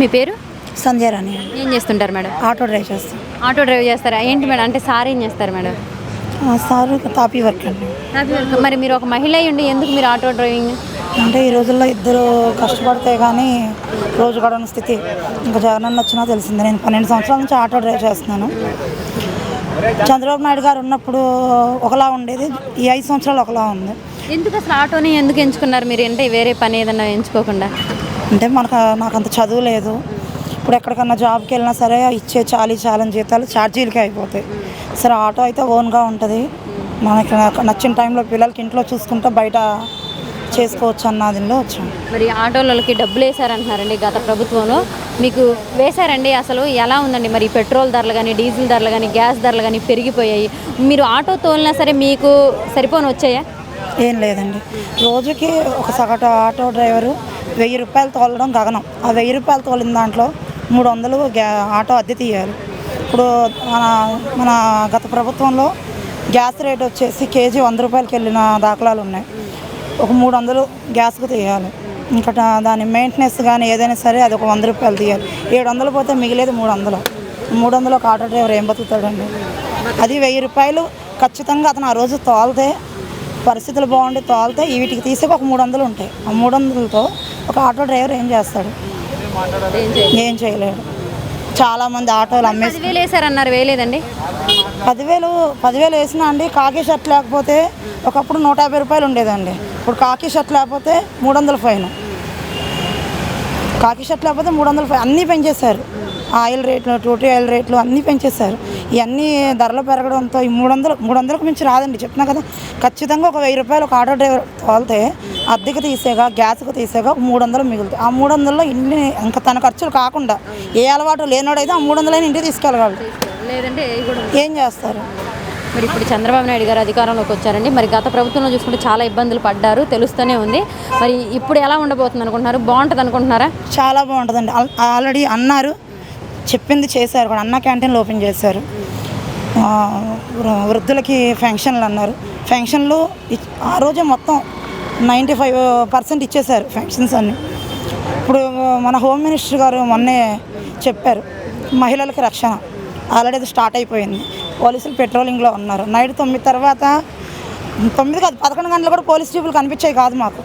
మీ పేరు? సంధ్యారాణి ఏం చేస్తుంటారు మేడం? ఆటో డ్రైవ్ చేస్తాం. ఆటో డ్రైవ్ చేస్తారా? ఏంటి మేడం? అంటే సార్ ఏం చేస్తారు మేడం? ఆ, సార్ తాపీ వర్క్ అండి. మరి మీరు ఒక మహిళ ఉండి ఎందుకు మీరు ఆటో డ్రైవింగ్? అంటే ఈ రోజుల్లో ఇద్దరు కష్టపడితే కానీ రోజు గడవని స్థితి. ఇంకా జగనన్న వచ్చినా తెలిసిందే. నేను పన్నెండు సంవత్సరాల నుంచి ఆటో డ్రైవ్ చేస్తున్నాను. చంద్రబాబు నాయుడు గారు ఉన్నప్పుడు ఒకలా ఉండేది. ఈ ఐదు సంవత్సరాలు ఒకలా ఉంది. ఎందుకు అసలు ఆటోని ఎందుకు ఎంచుకున్నారు మీరు? అంటే వేరే పని ఏదన్నా ఎంచుకోకుండా. అంటే మనకు నాకు అంత చదువు లేదు. ఇప్పుడు ఎక్కడికన్నా జాబ్కి వెళ్ళినా సరే ఇచ్చే చాలీ చాలని జీతాలు ఛార్జీలకి అయిపోతాయి. సరే ఆటో అయితే ఓన్గా ఉంటుంది. మనకి నచ్చిన టైంలో పిల్లలకి ఇంట్లో చూసుకుంటే బయట చేసుకోవచ్చు అన్న దీనిలో వచ్చాం. మరి ఆటోలకి డబ్బులు వేశారంటున్నారండి గత ప్రభుత్వంలో. మీకు వేశారండి అసలు? ఎలా ఉందండి మరి పెట్రోల్ ధరలు కానీ డీజిల్ ధరలు కానీ గ్యాస్ ధరలు కానీ పెరిగిపోయాయి. మీరు ఆటో తోలినా సరే మీకు సరిపోని వచ్చాయా? ఏం లేదండి. రోజుకి ఒక సగటు ఆటో డ్రైవరు వెయ్యి రూపాయలు తోలడం గగనం. ఆ వెయ్యి రూపాయలు తోలిన దాంట్లో మూడు వందలు గ్యా ఆటో అద్దె తీయాలి. ఇప్పుడు మన మన గత ప్రభుత్వంలో గ్యాస్ రేట్ వచ్చేసి కేజీ వంద రూపాయలకి వెళ్ళిన దాఖలాలు ఉన్నాయి ఒక మూడు వందలు గ్యాస్కు తీయాలి. ఇంకా దాని మెయింటెనెన్స్ కానీ ఏదైనా సరే అది ఒక వంద రూపాయలు తీయాలి. ఏడు వందలు పోతే మిగిలేదు మూడు వందలు మూడు వందలు ఒక ఆటో డ్రైవర్ ఏం బతుకుతాడండి? అది వెయ్యి రూపాయలు ఖచ్చితంగా అతను ఆ రోజు తోలితే పరిస్థితులు బాగుండి తోలితే వీటికి తీసి ఒక మూడు వందలు ఉంటాయి. ఆ మూడు వందలతో ఒక ఆటో డ్రైవర్ ఏం చేస్తాడు? ఏం చేయలేడు. చాలామంది ఆటోలు అమ్మేసి పదివేలు వేశారన్నారు వేయలేదండి? పదివేలు పదివేలు వేసినా అండి కాకి షర్ట్ లేకపోతే ఒకప్పుడు నూట యాభై రూపాయలు ఉండేదండి. ఇప్పుడు కాకి షర్ట్ లేకపోతే మూడు వందల ఫైన్. కాకి షర్ట్ లేకపోతే మూడు వందల ఫైన్. అన్నీ పెంచేశారు ఆయిల్ రేట్లు టూటీ ఆయిల్ రేట్లు అన్నీ పెంచేశారు. ఇవన్నీ ధరలు పెరగడంతో ఈ మూడు వందలు మూడు వందలకు మించి రాదండి చెప్తున్నా కదా. ఖచ్చితంగా ఒక వెయ్యి రూపాయలు ఒక ఆటో డ్రైవర్ తోలితే అద్దెకి తీసేగా గ్యాస్కి తీసేగా ఒక మూడు వందలు మిగులుతాయి. ఆ మూడు వందల్లో ఇంటి ఇంకా తన ఖర్చులు కాకుండా ఏ అలవాటు లేనోడైతే ఆ మూడు వందలైనా ఇంటికి తీసుకెళ్ళగలడు. లేదంటే ఏం చేస్తారు? మరి ఇప్పుడు చంద్రబాబు నాయుడు గారు అధికారంలోకి వచ్చారండి. మరి గత ప్రభుత్వంలో చూసుకుంటే చాలా ఇబ్బందులు పడ్డారు తెలుస్తూనే ఉంది. మరి ఇప్పుడు ఎలా ఉండబోతుంది అనుకుంటున్నారు? బాగుంటుంది అనుకుంటున్నారా చాలా బాగుంటుందండి. ఆల్- ఆల్రెడీ అన్నారు. చెప్పింది చేశారు కూడా. అన్న క్యాంటీన్లు ఓపెన్ చేశారు. వృద్ధులకి ఫంక్షన్లు అన్నారు. ఫంక్షన్లు ఆ రోజే మొత్తం నైంటీ ఫైవ్ పర్సెంట్ ఇచ్చేశారు ఫంక్షన్స్ అన్ని. ఇప్పుడు మన హోమ్ మినిస్టర్ గారు మొన్నే చెప్పారు మహిళలకి రక్షణ. ఆల్రెడీ అది స్టార్ట్ అయిపోయింది. పోలీసులు పెట్రోలింగ్లో ఉన్నారు. నైట్ తొమ్మిది తర్వాత తొమ్మిది కాదు పదకొండు గంటలు కూడా పోలీస్ జీపులు కనిపించాయి కాదు మాకు.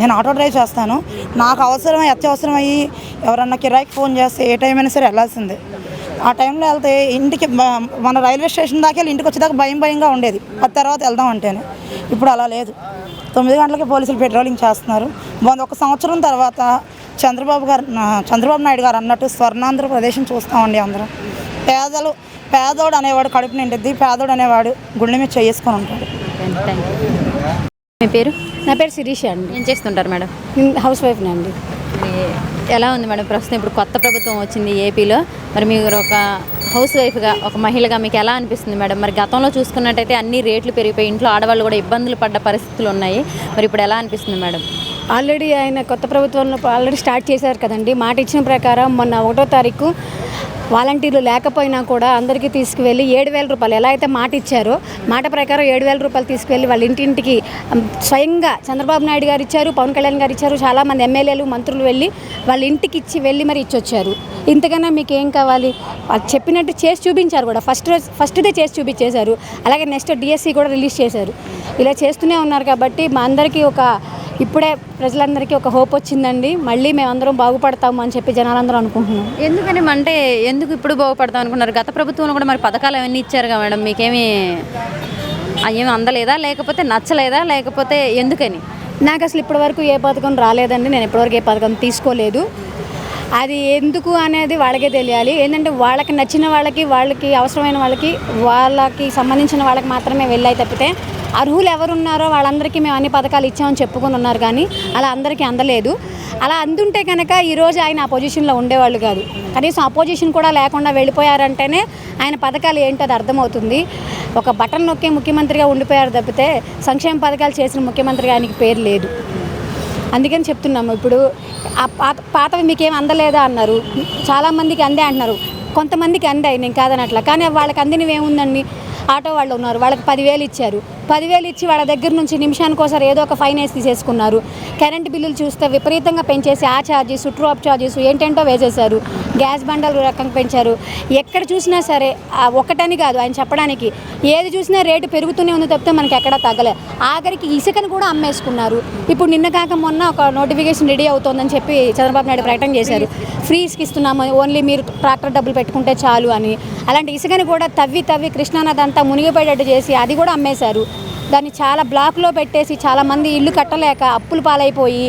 నేను ఆటో డ్రైవ్ చేస్తాను. నాకు అవసరమై అత్యవసరమయ్యి ఎవరన్నా కిరాయికి ఫోన్ చేస్తే ఏ టైం అయినా సరే వెళ్ళాల్సిందే. ఆ టైంలో వెళ్తే ఇంటికి మన రైల్వే స్టేషన్ దాకా వెళ్ళి ఇంటికి వచ్చేదాకా భయం భయంగా ఉండేది. అది తర్వాత వెళ్దాం అంటేనే. ఇప్పుడు అలా లేదు. తొమ్మిది గంటలకి పోలీసులు పెట్రోలింగ్ చేస్తున్నారు. బాగుంది ఒక సంవత్సరం తర్వాత చంద్రబాబు గారు చంద్రబాబు నాయుడు గారు అన్నట్టు స్వర్ణాంధ్ర ప్రదేశం చూస్తామండి అందరం. పేదలు పేదోడు అనేవాడు కడుపు నిండిద్ది పేదోడు అనేవాడు గుండె మీద చేసుకొని ఉంటాడు. థ్యాంక్ యూ మీ పేరు? నా పేరు శిరీష అండి. ఏం చేస్తుంటారు మేడం? హౌస్ వైఫ్ని అండి. ఎలా ఉంది మేడం ప్రస్తుతం? ఇప్పుడు కొత్త ప్రభుత్వం వచ్చింది ఏపీలో. మరి మీరు ఒక హౌస్ వైఫ్గా ఒక మహిళగా మీకు ఎలా అనిపిస్తుంది మేడం? మరి గతంలో చూసుకున్నట్టయితే అన్ని రేట్లు పెరిగిపోయి ఇంట్లో ఆడవాళ్ళు కూడా ఇబ్బందులు పడ్డ పరిస్థితులు ఉన్నాయి. మరి ఇప్పుడు ఎలా అనిపిస్తుంది మేడం? ఆల్రెడీ ఆయన కొత్త ప్రభుత్వంలో ఆల్రెడీ స్టార్ట్ చేశారు కదండి. మాట ఇచ్చిన ప్రకారం మొన్న ఒకటో తారీఖు వాలంటీర్లు లేకపోయినా కూడా అందరికీ తీసుకువెళ్ళి ఏడు వేల రూపాయలు. ఎలా అయితే మాట ఇచ్చారో మాట ప్రకారం ఏడు వేల రూపాయలు తీసుకువెళ్ళి వాళ్ళ ఇంటింటికి స్వయంగా చంద్రబాబు నాయుడు గారు ఇచ్చారు పవన్ కళ్యాణ్ గారు ఇచ్చారు చాలామంది ఎమ్మెల్యేలు మంత్రులు వెళ్ళి వాళ్ళ ఇంటికి ఇచ్చి వెళ్ళి మరి ఇచ్చొచ్చారు. ఇంతకన్నా మీకు ఏం కావాలి? అది చెప్పినట్టు చేసి చూపించారు కూడా. ఫస్ట్ రోజు ఫస్ట్దే చేసి చూపించేశారు. అలాగే నెక్స్ట్ డిఎస్సి కూడా రిలీజ్ చేశారు. ఇలా చేస్తూనే ఉన్నారు కాబట్టి మా అందరికీ ఒక ఇప్పుడే ప్రజలందరికీ ఒక హోప్ వచ్చిందండి. మళ్ళీ మేమందరం బాగుపడతాము అని చెప్పి జనాలందరూ అనుకుంటున్నాం. ఎందుకని అంటే ఎందుకు ఇప్పుడు బాగుపడతాం అనుకున్నారు? గత ప్రభుత్వంలో కూడా మరి పథకాలు అవన్నీ ఇచ్చారు కదా మేడం. మీకేమి ఏమి అందలేదా? లేకపోతే నచ్చలేదా? లేకపోతే ఎందుకని? నాకు అసలు ఇప్పటివరకు ఏ పథకం రాలేదండి. నేను ఇప్పటివరకు ఏ పథకం తీసుకోలేదు. అది ఎందుకు అనేది వాళ్ళకే తెలియాలి. ఏంటంటే వాళ్ళకి నచ్చిన వాళ్ళకి వాళ్ళకి అవసరమైన వాళ్ళకి వాళ్ళకి సంబంధించిన వాళ్ళకి మాత్రమే వెళ్ళాయి తప్పితే అర్హులు ఎవరున్నారో వాళ్ళందరికీ మేము అన్ని పథకాలు ఇచ్చామని చెప్పుకొని ఉన్నారు కానీ అలా అందరికీ అందలేదు. అలా అందుంటే కనుక ఈరోజు ఆయన ఆ పొజిషన్లో ఉండేవాళ్ళు కాదు. కనీసం అపోజిషన్ కూడా లేకుండా వెళ్ళిపోయారంటేనే ఆయన పథకాలు ఏంటో అది అర్థమవుతుంది. ఒక బటన్ నొక్కే ముఖ్యమంత్రిగా ఉండిపోయారు తప్పితే సంక్షేమ పథకాలు చేసిన ముఖ్యమంత్రిగా ఆయనకి పేరు లేదు. అందుకని చెప్తున్నాము ఇప్పుడు ఆ పాత పాతవి మీకేం అందలేదా అన్నారు. చాలామందికి అందే అంటున్నారు. కొంతమందికి అందాయి నేను కాదనట్లా. కానీ వాళ్ళకి అందినవి ఏముందండి? ఆటో వాళ్ళు ఉన్నారు. వాళ్ళకి పదివేలు ఇచ్చారు. పదివేలు ఇచ్చి వాళ్ళ దగ్గర నుంచి నిమిషానికి ఒకసారి ఏదో ఒక ఫైన్ వేసి తీసేసుకున్నారు. కరెంట్ బిల్లులు చూస్తే విపరీతంగా పెంచేసి ఆ ఛార్జెస్ ట్రూఅప్ ఛార్జెస్ ఏంటంటో వేసేశారు. గ్యాస్ బండలు రకంగా పెంచారు. ఎక్కడ చూసినా సరే ఒకటని ఒక్కటని కాదు ఆయన చెప్పడానికి ఏది చూసినా రేటు పెరుగుతూనే ఉంది తప్పితే మనకి ఎక్కడా తగ్గలే ఆఖరికి ఇసుకను కూడా అమ్మేసుకున్నారు. ఇప్పుడు నిన్న కాక మొన్న ఒక నోటిఫికేషన్ రెడీ అవుతోందని చెప్పి చంద్రబాబు నాయుడు ప్రకటన చేశారు. ఫ్రీస్కి ఇస్తున్నాము ఓన్లీ మీరు ట్రాక్టర్ డబ్బులు పెట్టుకుంటే చాలు అని. అలాంటి ఇసుకని కూడా తవ్వి తవ్వి కృష్ణానది అంతా మునిగిపోయేటట్టు చేసి అది కూడా అమ్మేశారు. దాన్ని చాలా బ్లాక్లో పెట్టేసి చాలామంది ఇల్లు కట్టలేక అప్పులు పాలైపోయి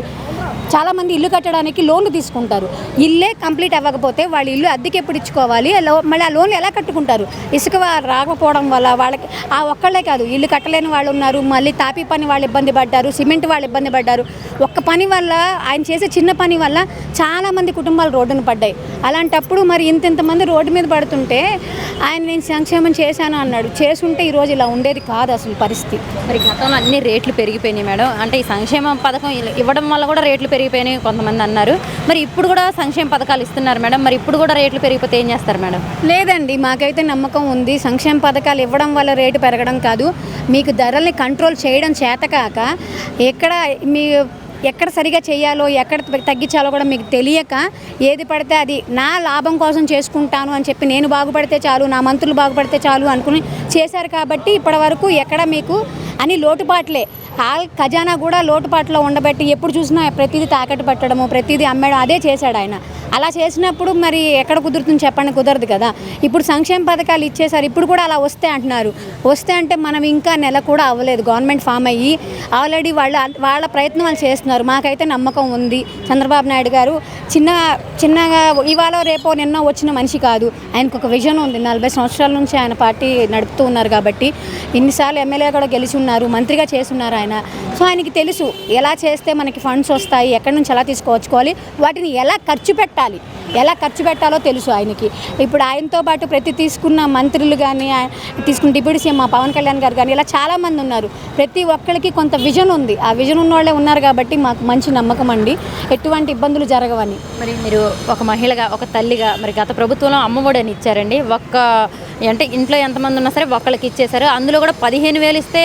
చాలామంది ఇల్లు కట్టడానికి లోన్లు తీసుకుంటారు. ఇల్లే కంప్లీట్ అవ్వకపోతే వాళ్ళు ఇల్లు అద్దెకి ఎప్పుడు ఇచ్చుకోవాలి? మళ్ళీ ఆ లోన్లు ఎలా కట్టుకుంటారు? ఇసుక రాకపోవడం వల్ల వాళ్ళకి ఆ ఒక్కళ్ళే కాదు ఇల్లు కట్టలేని వాళ్ళు ఉన్నారు మళ్ళీ తాపీ పని వాళ్ళు ఇబ్బంది పడ్డారు సిమెంట్ వాళ్ళు ఇబ్బంది పడ్డారు. ఒక్క పని వల్ల ఆయన చేసే చిన్న పని వల్ల చాలామంది కుటుంబాలు రోడ్డున పడ్డాయి. అలాంటప్పుడు మరి ఇంత ఇంతమంది రోడ్డు మీద పడుతుంటే ఆయన నేను సంక్షేమం చేశాను అన్నాడు. చేసుంటే ఈరోజు ఇలా ఉండేది కాదు అసలు పరిస్థితి. మరి గతంలో అన్ని రేట్లు పెరిగిపోయినాయి మేడం. అంటే ఈ సంక్షేమ పథకం ఇవ్వడం వల్ల కూడా రేట్లు పెరిగిపోయినాయి కొంతమంది అన్నారు. మరి ఇప్పుడు కూడా సంక్షేమ పథకాలు ఇస్తున్నారు మేడం. మరి ఇప్పుడు కూడా రేట్లు పెరిగిపోతే ఏం చేస్తారు మేడం? లేదండి మాకైతే నమ్మకం ఉంది. సంక్షేమ పథకాలు ఇవ్వడం వల్ల రేటు పెరగడం కాదు. మీకు ధరల్ని కంట్రోల్ చేయడం చేతకాక ఎక్కడ మీ ఎక్కడ సరిగా చేయాలో ఎక్కడ తగ్గించాలో కూడా మీకు తెలియక ఏది పడితే అది నా లాభం కోసం చేసుకుంటాను అని చెప్పి నేను బాగుపడితే చాలు నా మంత్రులు బాగుపడితే చాలు అనుకుని చేశారు కాబట్టి ఇప్పటి వరకు ఎక్కడ మీకు అని లోటుపాట్లే. ఆల్ ఖజానా కూడా లోటుపాట్లో ఉండబెట్టి ఎప్పుడు చూసినా ప్రతిదీ తాకట్టు పెట్టడము ప్రతిదీ అమ్మడం అదే చేశాడు ఆయన. అలా చేసినప్పుడు మరి ఎక్కడ కుదురుతుంది చెప్పండి కుదరదు కదా. ఇప్పుడు సంక్షేమ పథకాలు ఇచ్చేసారు ఇప్పుడు కూడా అలా వస్తే అంటున్నారు. వస్తే అంటే మనం ఇంకా నెల కూడా అవ్వలేదు గవర్నమెంట్ ఫామ్ అయ్యి ఆల్రెడీ వాళ్ళ వాళ్ళ ప్రయత్నం వాళ్ళు చేస్తున్నారు. మాకైతే నమ్మకం ఉంది. చంద్రబాబు నాయుడు గారు చిన్న చిన్నగా ఇవాళ రేపో నిన్న వచ్చిన మనిషి కాదు. ఆయనకు ఒక విజన్ ఉంది. నలభై సంవత్సరాల నుంచి ఆయన పార్టీ నడుపుతూ ఉన్నారు కాబట్టి ఇన్నిసార్లు ఎమ్మెల్యే కూడా గెలిచి ఉన్నారు మంత్రిగా చేస్తున్నారు ఆయన. సో ఆయనకి తెలుసు ఎలా చేస్తే మనకి ఫండ్స్ వస్తాయి ఎక్కడి నుంచి ఎలా తీసుకొచ్చుకోవాలి వాటిని ఎలా ఖర్చు పెట్టాలి. ఎలా ఖర్చు పెట్టాలో తెలుసు ఆయనకి. ఇప్పుడు ఆయనతో పాటు ప్రతి తీసుకున్న మంత్రులు కానీ తీసుకున్న డిప్యూటీ సీఎం మా పవన్ కళ్యాణ్ గారు కానీ ఇలా చాలామంది ఉన్నారు. ప్రతి ఒక్కరికి కొంత విజన్ ఉంది. ఆ విజన్ ఉన్న వాళ్ళే ఉన్నారు కాబట్టి మాకు మంచి నమ్మకం అండి. ఎటువంటి ఇబ్బందులు జరగవని. మరి మీరు ఒక మహిళగా ఒక తల్లిగా మరి గత ప్రభుత్వంలో అమ్మఒడి అని ఇచ్చారండి. ఒక్క అంటే ఇంట్లో ఎంతమంది ఉన్నా సరే ఒక్కళ్ళకి ఇచ్చేశారు. అందులో కూడా పదిహేను వేలు ఇస్తే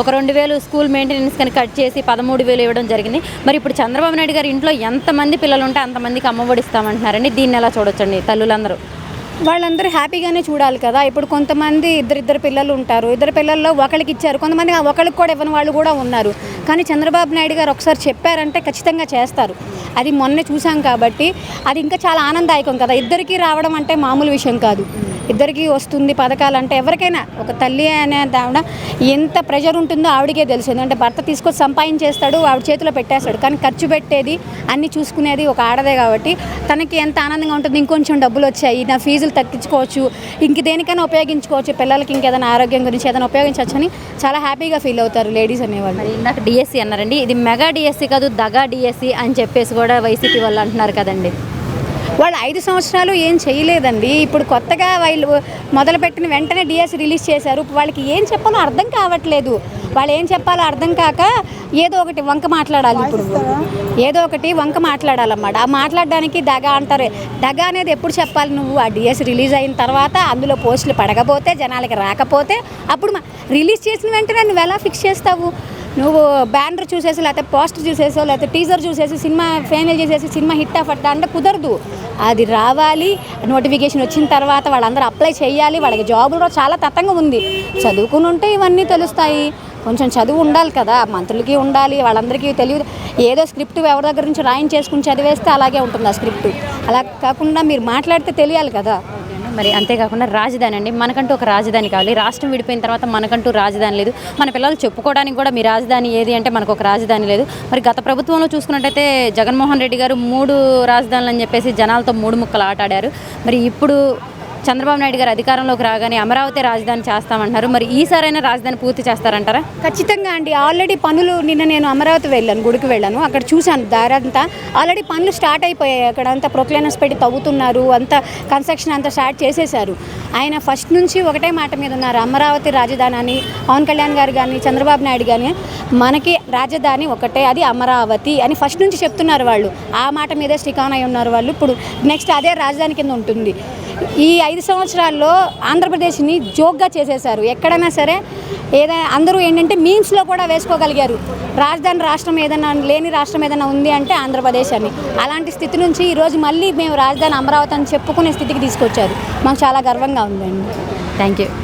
ఒక రెండు వేలు స్కూల్ మెయింటెనెన్స్ కానీ కట్ చేసి పదమూడు వేలు ఇవ్వడం జరిగింది. మరి ఇప్పుడు చంద్రబాబు నాయుడు గారు ఇంట్లో ఎంతమంది పిల్లలు ఉంటే అంతమందికి అమ్మఒడి ఇస్తామంటున్నారండి దీన్ని ఎలా చూడొచ్చండి తల్లులందరూ? వాళ్ళందరూ హ్యాపీగానే చూడాలి కదా. ఇప్పుడు కొంతమంది ఇద్దరిద్దరు పిల్లలు ఉంటారు. ఇద్దరు పిల్లల్లో ఒకరికి ఇచ్చారు. కొంతమంది ఒకరికి కూడా ఇవ్వని వాళ్ళు కూడా ఉన్నారు. కానీ చంద్రబాబు నాయుడు గారు ఒకసారి చెప్పారంటే ఖచ్చితంగా చేస్తారు. అది మొన్న చూసాం కాబట్టి అది ఇంకా చాలా ఆనందదాయకం కదా. ఇద్దరికీ రావడం అంటే మామూలు విషయం కాదు. ఇద్దరికి వస్తుంది పథకాలు అంటే ఎవరికైనా ఒక తల్లి అనే ఆవిడ ఎంత ప్రెషర్ ఉంటుందో ఆవిడకే తెలుసు. ఎందుకంటే భర్త తీసుకొచ్చి సంపాదించేస్తాడు ఆవిడ చేతిలో పెట్టేస్తాడు. కానీ ఖర్చు పెట్టేది అన్ని చూసుకునేది ఒక ఆడదే కాబట్టి తనకి ఎంత ఆనందంగా ఉంటుంది. ఇంకొంచెం డబ్బులు వచ్చాయి నా ఫీజులు తగ్గించుకోవచ్చు ఇంక దేనికైనా ఉపయోగించుకోవచ్చు. పిల్లలకి ఇంకేదైనా ఆరోగ్యం గురించి ఏదైనా ఉపయోగించవచ్చు అని చాలా హ్యాపీగా ఫీల్ అవుతారు లేడీస్ అనేవాళ్ళు. మరి ఇందాక డిఎస్సి అన్నారండి. ఇది మెగా డిఎస్సి కాదు దగా డిఎస్సి అని చెప్పేసి కూడా వైసీపీ వాళ్ళు అంటున్నారు కదండి. వాళ్ళు ఐదు సంవత్సరాలు ఏం చేయలేదండి. ఇప్పుడు కొత్తగా వాళ్ళు మొదలుపెట్టిన వెంటనే డిఎస్ రిలీజ్ చేశారు. వాళ్ళకి ఏం చెప్పాలో అర్థం కావట్లేదు. వాళ్ళు ఏం చెప్పాలో అర్థం కాక ఏదో ఒకటి వంక మాట్లాడాలి ఇప్పుడు. ఏదో ఒకటి వంక మాట్లాడాలన్నమాట. ఆ మాట్లాడడానికి దగా అంటారు. దగా అనేది ఎప్పుడు చెప్పాలి నువ్వు? ఆ డిఎస్ రిలీజ్ అయిన తర్వాత అందులో పోస్టులు పడకపోతే జనాలకి రాకపోతే అప్పుడు రిలీజ్ చేసిన వెంటనే నువ్వు ఎలా ఫిక్స్ చేస్తావు? నువ్వు బ్యానర్ చూసేసి లేకపోతే పోస్టర్ చూసేసో లేకపోతే టీజర్ చూసేసి సినిమా ఫైనల్ చేసేసి సినిమా హిట్ అఫట్ అంటే కుదరదు. అది రావాలి నోటిఫికేషన్ వచ్చిన తర్వాత వాళ్ళందరూ అప్లై చేయాలి వాళ్ళకి జాబులు కూడా చాలా తతంగా ఉంది. చదువుకుని ఉంటే ఇవన్నీ తెలుస్తాయి. కొంచెం చదువు ఉండాలి కదా మంత్రులకి ఉండాలి వాళ్ళందరికీ తెలియదు. ఏదో స్క్రిప్ట్ ఎవరి దగ్గర నుంచి రాయించేసుకుని చదివేస్తే అలాగే ఉంటుంది ఆ స్క్రిప్ట్. అలా కాకుండా మీరు మాట్లాడితే తెలియాలి కదా. మరి అంతేకాకుండా రాజధాని అండి. మనకంటూ ఒక రాజధాని కావాలి. రాష్ట్రం విడిపోయిన తర్వాత మనకంటూ రాజధాని లేదు. మన పిల్లలు చెప్పుకోవడానికి కూడా మీ రాజధాని ఏది అంటే మనకు ఒక రాజధాని లేదు. మరి గత ప్రభుత్వంలో చూసుకున్నట్టయితే జగన్మోహన్ రెడ్డి గారు మూడు రాజధానులు అని చెప్పేసి జనాలతో మూడు ముక్కలు ఆటాడారు. మరి ఇప్పుడు చంద్రబాబు నాయుడు గారు అధికారంలోకి రాగానే అమరావతి రాజధాని చేస్తామంటున్నారు. మరి ఈసారైనా రాజధాని పూర్తి చేస్తారంటారా? ఖచ్చితంగా అండి. ఆల్రెడీ పనులు నిన్న నేను అమరావతి వెళ్ళాను గుడికి వెళ్ళాను. అక్కడ చూశాను దారి అంతా ఆల్రెడీ పనులు స్టార్ట్ అయిపోయాయి. అక్కడ అంతా ప్రొక్లైనర్స్ పెట్టి తవ్వుతున్నారు. అంతా కన్స్ట్రక్షన్ అంతా స్టార్ట్ చేసేశారు. ఆయన ఫస్ట్ నుంచి ఒకటే మాట మీద ఉన్నారు. అమరావతి రాజధాని అని పవన్ కళ్యాణ్ గారు కానీ చంద్రబాబు నాయుడు కానీ మనకి రాజధాని ఒకటే అది అమరావతి అని ఫస్ట్ నుంచి చెప్తున్నారు వాళ్ళు. ఆ మాట మీదే స్టికాన్ అయి ఉన్నారు వాళ్ళు. ఇప్పుడు నెక్స్ట్ అదే రాజధాని కింద ఉంటుంది. ఈ ఐదు సంవత్సరాల్లో ఆంధ్రప్రదేశ్ని జోక్గా చేసేశారు. ఎక్కడైనా సరే ఏదైనా అందరూ ఏంటంటే మీమ్స్లో కూడా వేసుకోగలిగారు. రాజధాని రాష్ట్రం ఏదైనా లేని రాష్ట్రం ఏదైనా ఉంది అంటే ఆంధ్రప్రదేశ్ అని. అలాంటి స్థితి నుంచి ఈరోజు మళ్ళీ మేము రాజధాని అమరావతి అని చెప్పుకునే స్థితికి తీసుకొచ్చారు. మాకు చాలా గర్వంగా ఉందండి. Thank you.